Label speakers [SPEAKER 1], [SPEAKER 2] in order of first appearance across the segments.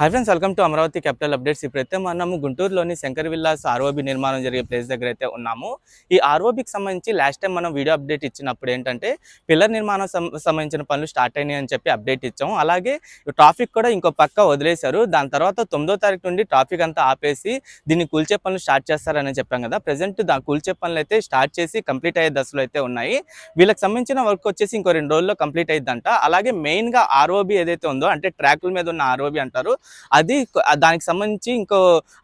[SPEAKER 1] Hi friends welcome to Amaravati capital updates. ఇప్పుడైతే మనము గుంటూరులోని శంకర్ విల్లాస్ ఆర్ఓబి నిర్మాణం జరిగే ప్లేస్ దగ్గర అయితే ఉన్నాము. ఈ ఆర్ఓబికి సంబంధించి లాస్ట్ టైం మనం వీడియో అప్డేట్ ఇచ్చినప్పుడు ఏంటంటే పిల్లర్ నిర్మాణం సంబంధించిన పనులు స్టార్ట్ అయినాయి అని చెప్పి అప్డేట్ ఇచ్చాము. అలాగే ట్రాఫిక్ కూడా ఇంకో పక్క వదిలేశారు. దాని తర్వాత తొమ్మిదో తారీఖు నుండి ట్రాఫిక్ అంతా ఆపేసి దీన్ని కూల్చే పనులు స్టార్ట్ చేస్తారని చెప్పాం కదా. ప్రజెంట్ దా కూల్చే పనులు అయితే స్టార్ట్ చేసి కంప్లీట్ అయ్యే దశలో అయితే ఉన్నాయి. వీళ్ళకి సంబంధించిన వర్క్ వచ్చేసి ఇంకో రెండు రోజుల్లో కంప్లీట్ అయ్యిద్దంట అలాగే మెయిన్గా ఆర్ఓబి ఏదైతే ఉందో అంటే ట్రాకుల మీద ఉన్న ఆర్ఓబి అంటారు అది దానికి సంబంధించి ఇంకో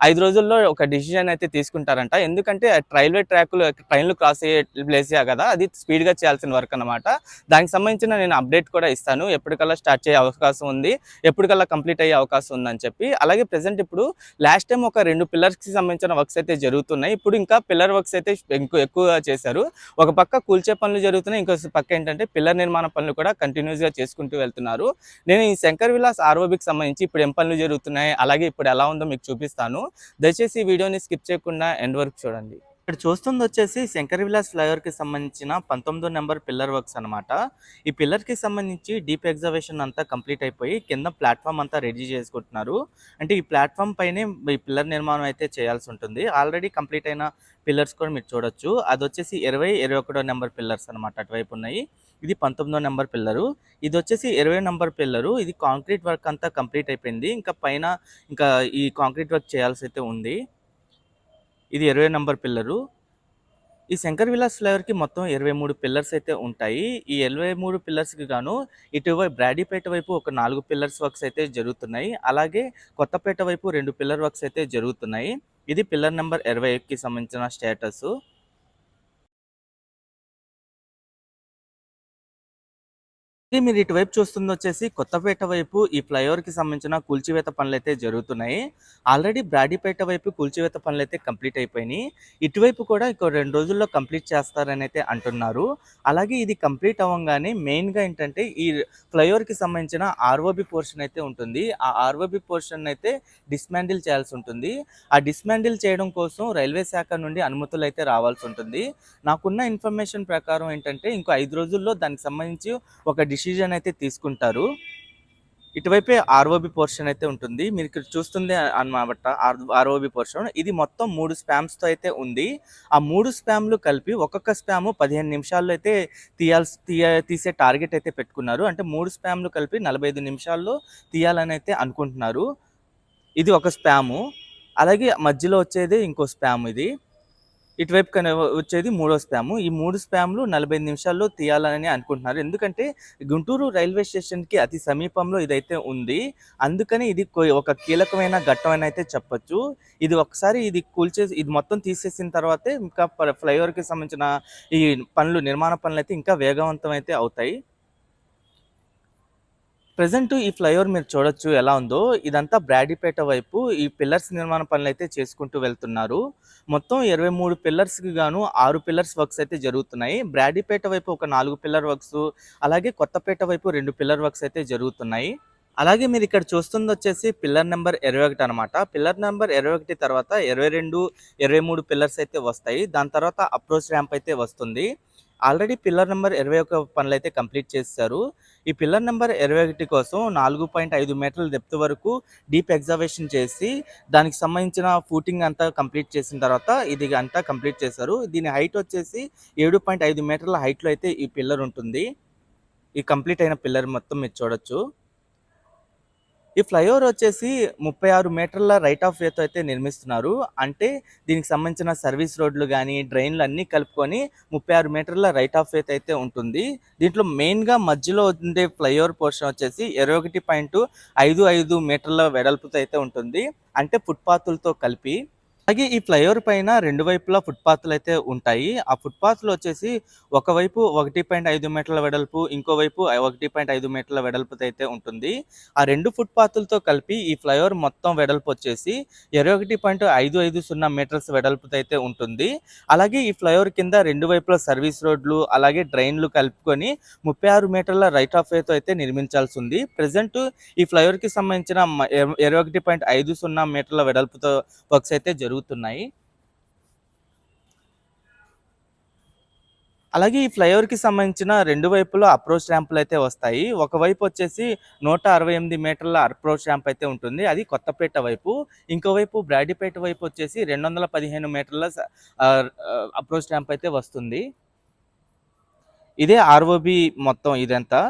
[SPEAKER 1] ఐదు రోజుల్లో ఒక డిసిజన్ అయితే తీసుకుంటారంట. ఎందుకంటే రైల్వే ట్రాక్లు ట్రైన్లు క్రాస్ అయ్యే ప్లేస్ కదా అది స్పీడ్గా చేయాల్సిన వర్క్ అన్నమాట. దానికి సంబంధించిన నేను అప్డేట్ కూడా ఇస్తాను. ఎప్పటికల్లా స్టార్ట్ చేయ అవకాశం ఉంది. ఎప్పటికల్లా కంప్లీట్ అయ్యే అవకాశం ఉందని చెప్పి. అలాగే ప్రెసెంట్ ఇప్పుడు లాస్ట్ టైం ఒక రెండు పిల్లర్స్కి కి సంబంధించిన వర్క్స్ అయితే జరుగుతున్నాయి. ఇప్పుడు ఇంకా పిల్లర్ వర్క్స్ అయితే ఎక్కువగా చేశారు. ఒక పక్క కూల్చే పనులు జరుగుతున్నాయి. ఇంకో పక్క ఏంటంటే పిల్లర్ నిర్మాణ పనులు కూడా కంటిన్యూస్గా చేసుకుంటూ వెళ్తున్నారు. నేను ఈ శంకర్ విలాస్ ఆర్ఓబికి సంబంధించి ఇప్పుడు ఏం పనులు జరుగుతున్నాయి. అలాగే ఇప్పుడు ఎలా ఉందో మీకు చూపిస్తాను. దయచేసి ఈ వీడియోని స్కిప్ చేయకుండా ఎండ్ వరకు చూడండి. ఇక్కడ చూస్తుంది వచ్చేసి శంకర్ విలాస్ ఫ్లైఓవర్కి సంబంధించిన పంతొమ్మిదో నెంబర్ పిల్లర్ వర్క్స్ అనమాట ఈ పిల్లర్కి సంబంధించి డీప్ ఎగ్జర్వేషన్ అంతా కంప్లీట్ అయిపోయి కింద ప్లాట్ఫామ్ అంతా రెడీ చేసుకుంటున్నారు. అంటే ఈ ప్లాట్ఫామ్ పైనే ఈ పిల్లర్ నిర్మాణం అయితే చేయాల్సి ఉంటుంది. ఆల్రెడీ కంప్లీట్ అయిన పిల్లర్స్ కూడా మీరు చూడొచ్చు. అది వచ్చేసి ఇరవై ఇరవై ఒకటో నెంబర్ పిల్లర్స్ అనమాట అటువైపు ఉన్నాయి. ఇది పంతొమ్మిదో నెంబర్ పిల్లరు. ఇది వచ్చేసి ఇరవై నెంబర్ పిల్లరు. ఇది కాంక్రీట్ వర్క్ అంతా కంప్లీట్ అయిపోయింది. ఇంకా పైన ఇంకా ఈ కాంక్రీట్ వర్క్ చేయాల్సి అయితే ఉంది. ఇది ఇరవై నెంబర్ పిల్లరు. ఈ శంకర్ విలాస్ ఫ్లేవర్కి మొత్తం ఇరవై మూడు పిల్లర్స్ అయితే ఉంటాయి. ఈ ఇరవై మూడు పిల్లర్స్కి గాను ఇటువైపు బ్రాడీపేట వైపు ఒక నాలుగు పిల్లర్స్ వర్క్స్ అయితే జరుగుతున్నాయి. అలాగే కొత్తపేట వైపు రెండు పిల్లర్ వర్క్స్ అయితే జరుగుతున్నాయి. ఇది పిల్లర్ నెంబర్ ఇరవైకి సంబంధించిన స్టేటస్. మీరు ఇటువైపు చూస్తుంది వచ్చేసి కొత్తపేట వైపు ఈ ఫ్లైఓవర్కి సంబంధించిన కూల్చివేత పనులు అయితే జరుగుతున్నాయి. ఆల్రెడీ బ్రాడీపేట వైపు కూల్చివేత పనులు అయితే కంప్లీట్ అయిపోయినాయి. ఇటువైపు కూడా ఇంకో రెండు రోజుల్లో కంప్లీట్ చేస్తారని అయితే అంటున్నారు. అలాగే ఇది కంప్లీట్ అవ్వగానే మెయిన్గా ఏంటంటే ఈ ఫ్లైఓవర్కి సంబంధించిన ఆర్ఓబి పోర్షన్ అయితే ఉంటుంది. ఆ ఆర్ఓబి పోర్షన్ అయితే డిస్మాండిల్ చేయాల్సి ఉంటుంది. ఆ డిస్మాండిల్ చేయడం కోసం రైల్వే శాఖ నుండి అనుమతులు అయితే రావాల్సి ఉంటుంది. నాకున్న ఇన్ఫర్మేషన్ ప్రకారం ఏంటంటే ఇంకో ఐదు రోజుల్లో దానికి సంబంధించి ఒక డిసిజన్ అయితే తీసుకుంటారు. ఇటువైపే ఆర్ఓబి పోర్షన్ అయితే ఉంటుంది. మీరు ఇక్కడ చూస్తుంది అన్నమాట ఆర్ఓబి పోర్షన్ ఇది మొత్తం మూడు స్పామ్స్తో అయితే ఉంది. ఆ మూడు స్పామ్లు కలిపి ఒక్కొక్క స్పామ్ పదిహేను నిమిషాల్లో అయితే తీయాల్సి తీయ తీసే టార్గెట్ అయితే పెట్టుకున్నారు. అంటే మూడు స్పామ్లు కలిపి నలభై ఐదు నిమిషాల్లో తీయాలని అయితే అనుకుంటున్నారు. ఇది ఒక స్పాము అలాగే మధ్యలో వచ్చేది ఇంకో స్పామ్ ఇది. ఇటువైపు వచ్చేది మూడో స్పామ్. ఈ మూడు స్పామ్లు నలభై నిమిషాల్లో తీయాలని అనుకుంటున్నారు. ఎందుకంటే గుంటూరు రైల్వే స్టేషన్కి అతి సమీపంలో ఇదైతే ఉంది. అందుకని ఇది ఒక కీలకమైన ఘట్టం అని అయితే చెప్పొచ్చు. ఇది ఒకసారి ఇది కూల్చేసి ఇది మొత్తం తీసేసిన తర్వాతే ఇంకా ఫ్లైఓవర్కి సంబంధించిన ఈ పనులు నిర్మాణ పనులు అయితే ఇంకా వేగవంతం అయితే అవుతాయి. ప్రజెంట్ ఈ ఫ్లైఓవర్ మీరు చూడొచ్చు ఎలా ఉందో. ఇదంతా బ్రాడీపేట వైపు ఈ పిల్లర్స్ నిర్మాణ పనులు అయితే చేసుకుంటూ వెళ్తున్నారు. మొత్తం ఇరవై మూడు పిల్లర్స్కి గాను ఆరు పిల్లర్స్ వర్క్స్ అయితే జరుగుతున్నాయి. బ్రాడీపేట వైపు ఒక నాలుగు పిల్లర్ వర్క్స్ అలాగే కొత్తపేట వైపు రెండు పిల్లర్ వర్క్స్ అయితే జరుగుతున్నాయి. అలాగే మీరు ఇక్కడ చూస్తుంది వచ్చేసి పిల్లర్ నెంబర్ ఇరవై ఒకటి అనమాట పిల్లర్ నెంబర్ ఇరవై ఒకటి తర్వాత ఇరవై రెండు ఇరవై మూడు పిల్లర్స్ అయితే వస్తాయి. దాని తర్వాత అప్రోచ్ ర్యాంప్ అయితే వస్తుంది. ఆల్రెడీ పిల్లర్ నెంబర్ ఇరవై ఒక పనులు అయితే కంప్లీట్ చేశారు ఈ పిల్లర్ నెంబర్ ఇరవై ఒకటి కోసం నాలుగు పాయింట్ ఐదు మీటర్ల డెప్త్ వరకు డీప్ ఎగ్జావేషన్ చేసి దానికి సంబంధించిన ఫూటింగ్ అంతా కంప్లీట్ చేసిన తర్వాత ఇది అంతా కంప్లీట్ చేశారు. దీని హైట్ వచ్చేసి ఏడు పాయింట్ ఐదు మీటర్ల హైట్లో అయితే ఈ పిల్లర్ ఉంటుంది. ఈ కంప్లీట్ అయిన పిల్లర్ మొత్తం మీరు చూడొచ్చు. ఈ ఫ్లైఓవర్ వచ్చేసి ముప్పై ఆరు మీటర్ల రైట్ ఆఫ్ వేతో అయితే నిర్మిస్తున్నారు. అంటే దీనికి సంబంధించిన సర్వీస్ రోడ్లు కానీ డ్రైన్లు అన్నీ కలుపుకొని ముప్పై ఆరు మీటర్ల రైట్ ఆఫ్ వేత్ అయితే ఉంటుంది. దీంట్లో మెయిన్గా మధ్యలో ఉండే ఫ్లైఓవర్ పోర్షన్ వచ్చేసి ఇరవై ఒకటి పాయింట్ ఐదు ఐదు మీటర్ల వెడల్పుతో అయితే ఉంటుంది. అంటే ఫుట్పాత్లతో కలిపి అలాగే ఈ ఫ్లైఓవర్ పైన రెండు వైపులా ఫుట్పాత్లు అయితే ఉంటాయి. ఆ ఫుట్పాత్లు వచ్చేసి ఒకవైపు ఒకటి పాయింట్ ఐదు మీటర్ల వెడల్పు ఇంకోవైపు ఒకటి పాయింట్ ఐదు మీటర్ల వెడల్పుతో అయితే ఉంటుంది. ఆ రెండు ఫుట్పాత్లతో కలిపి ఈ ఫ్లైఓవర్ మొత్తం వెడల్పు వచ్చేసి ఇరవై ఒకటి పాయింట్ ఐదు ఐదు సున్నా మీటర్స్ వెడల్పుతో అయితే ఉంటుంది. అలాగే ఈ ఫ్లైఓవర్ కింద రెండు వైపులా సర్వీస్ రోడ్లు అలాగే డ్రైన్లు కలుపుకొని ముప్పై ఆరు మీటర్ల రైట్ ఆఫ్ వేతో అయితే నిర్మించాల్సి ఉంది. ప్రజెంట్ ఈ ఫ్లైఓవర్కి సంబంధించిన ఇరవై ఒకటి పాయింట్ ఐదు సున్నా మీటర్ల వెడల్పుతో వర్క్స్ అయితే జరుగుతున్నాయి అలాగే ఈ ఫ్లైఓవర్‌కి సంబంధించిన రెండు వైపులా అప్రోచ్ ర్యాంపులు అయితే వస్తాయి. ఒకవైపు వచ్చేసి 168 మీటర్ల అప్రోచ్ ర్యాంప్ అయితే ఉంటుంది. అది కొత్తపేట వైపు. ఇంకోవైపు బ్రాడీపేట వైపు వచ్చేసి రెండు వందల పదిహేను మీటర్ల అప్రోచ్ ర్యాంప్ అయితే వస్తుంది. ఇదే ఆర్ఓబి మొత్తం ఇదంతా.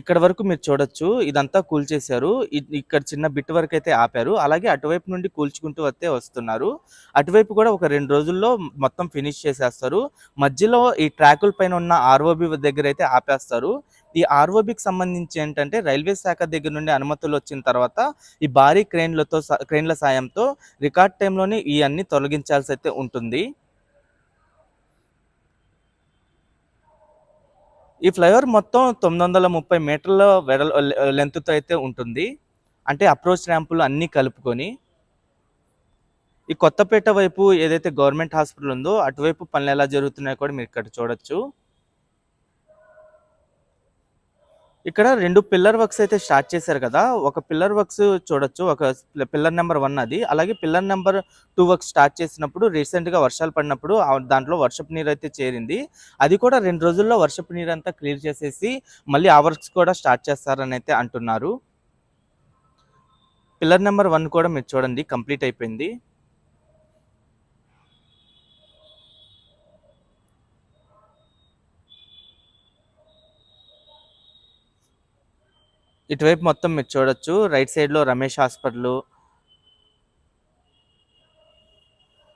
[SPEAKER 1] ఇక్కడ వరకు మీరు చూడొచ్చు. ఇదంతా కూల్చేశారు. ఇక్కడ చిన్న బిట్ వరకు అయితే ఆపారు. అలాగే అటువైపు నుండి కూల్చుకుంటూ వస్తే వస్తున్నారు. అటువైపు కూడా ఒక రెండు రోజుల్లో మొత్తం ఫినిష్ చేసేస్తారు. మధ్యలో ఈ ట్రాకుల పైన ఉన్న ఆర్ఓబి దగ్గర అయితే ఆపేస్తారు. ఈ ఆర్ఓబికి సంబంధించి ఏంటంటే రైల్వే శాఖ దగ్గర నుండి అనుమతులు వచ్చిన తర్వాత ఈ భారీ క్రేన్‌లతో స క్రేన్‌ల సాయంతో రికార్డ్ టైంలోనే ఇవన్నీ తొలగించాల్సి అయితే ఉంటుంది. ఈ ఫ్లైఓవర్ మొత్తం 930 మీటర్ల వెడ లెంత్తో అయితే ఉంటుంది. అంటే అప్రోచ్ ర్యాంపులు అన్నీ కలుపుకొని. ఈ కొత్తపేట వైపు ఏదైతే గవర్నమెంట్ హాస్పిటల్ ఉందో అటువైపు పనులు ఎలా జరుగుతున్నాయో కూడా మీరు ఇక్కడ చూడొచ్చు. ఇక్కడ రెండు పిల్లర్ వర్క్స్ అయితే స్టార్ట్ చేశారు కదా! ఒక పిల్లర్ వర్క్స్ చూడొచ్చు. ఒక పిల్లర్ నెంబర్ వన్ అది. అలాగే pillar number two works start చేసినప్పుడు రీసెంట్‌గా వర్షాలు పడినప్పుడు దాంట్లో వర్షపు నీరు అయితే చేరింది. అది కూడా రెండు రోజుల్లో వర్షపు నీరు అంతా క్లియర్ చేసేసి మళ్ళీ ఆ వర్క్స్ కూడా స్టార్ట్ చేస్తారని అయితే అంటున్నారు. పిల్లర్ నెంబర్ వన్ కూడా మీరు చూడండి కంప్లీట్ అయిపోయింది. ఇటువైపు మొత్తం మీరు చూడొచ్చు. రైట్ సైడ్‌లో రమేష్ హాస్పిటలు.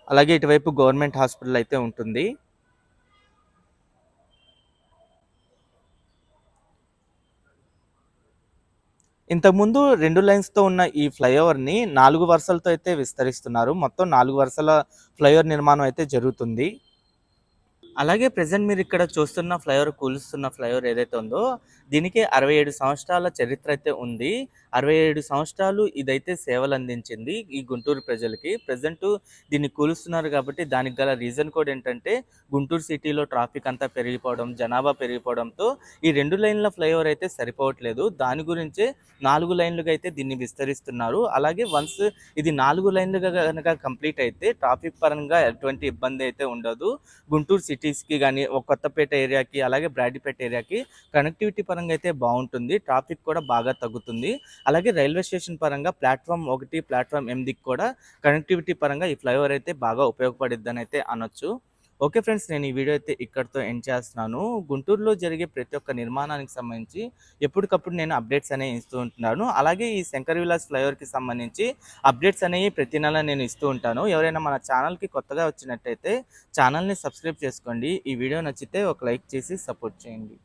[SPEAKER 1] అలాగే ఇటువైపు గవర్నమెంట్ హాస్పిటల్ అయితే ఉంటుంది. ఇంతకుముందు రెండు లైన్స్‌తో ఉన్న ఈ ఫ్లైఓవర్‌ని నాలుగు వరుసలతో అయితే విస్తరిస్తున్నారు. మొత్తం నాలుగు వరుసల ఫ్లైఓవర్ నిర్మాణం అయితే జరుగుతుంది. అలాగే ప్రెసెంట్ మీరు ఇక్కడ చూస్తున్న ఫ్లైఓవర్ కూలుస్తున్న ఫ్లైఓవర్ ఏదైతే ఉందో దీనికి 67 సంవత్సరాల చరిత్ర అయితే ఉంది. 67 సంవత్సరాలు ఇదైతే సేవలందించింది ఈ గుంటూరు ప్రజలకి. ప్రజెంట్ దీన్ని కూలుస్తున్నారు కాబట్టి దానికి గల రీజన్ కూడా ఏంటంటే గుంటూరు సిటీలో ట్రాఫిక్ అంతా పెరిగిపోవడం, జనాభా పెరిగిపోవడంతో ఈ రెండు లైన్‌ల ఫ్లైఓవర్ అయితే సరిపోవట్లేదు. దాని గురించే నాలుగు లైన్‌లుగా అయితే దీన్ని విస్తరిస్తున్నారు. అలాగే వన్స్ ఇది నాలుగు లైన్‌లుగా కనుక కంప్లీట్ అయితే ట్రాఫిక్ పరంగా ఎటువంటి ఇబ్బంది అయితే ఉండదు. గుంటూరు సిటీ సిటీస్‌కి కానీ ఒక కొత్తపేట ఏరియాకి, అలాగే బ్రాడీపేట ఏరియాకి కనెక్టివిటీ పరంగా అయితే బాగుంటుంది ట్రాఫిక్ కూడా బాగా తగ్గుతుంది. అలాగే రైల్వే స్టేషన్ పరంగా ప్లాట్ఫామ్ ఒకటి ప్లాట్ఫామ్ ఎనిమిదికి కూడా కనెక్టివిటీ పరంగా ఈ ఫ్లైఓవర్ అయితే బాగా ఉపయోగపడిద్దనైతే అనొచ్చు. ఓకే ఫ్రెండ్స్ నేను ఈ వీడియో అయితే ఇక్కడితో ఎండ్ చేస్తున్నాను. గుంటూరులో జరిగే ప్రతి ఒక్క నిర్మాణానికి సంబంధించి ఎప్పటికప్పుడు నేను అప్డేట్స్ అనేవి ఇస్తూ ఉంటున్నాను. అలాగే ఈ శంకర్ విలాస్ ఫ్లైఓవర్‌కి సంబంధించి అప్డేట్స్ అనేవి ప్రతి నెల నేను ఇస్తూ ఉంటాను. ఎవరైనా మన ఛానల్‌కి కొత్తగా వచ్చినట్టయితే ఛానల్‌ని సబ్స్క్రైబ్ చేసుకోండి. ఈ వీడియో నచ్చితే ఒక లైక్ చేసి సపోర్ట్ చేయండి.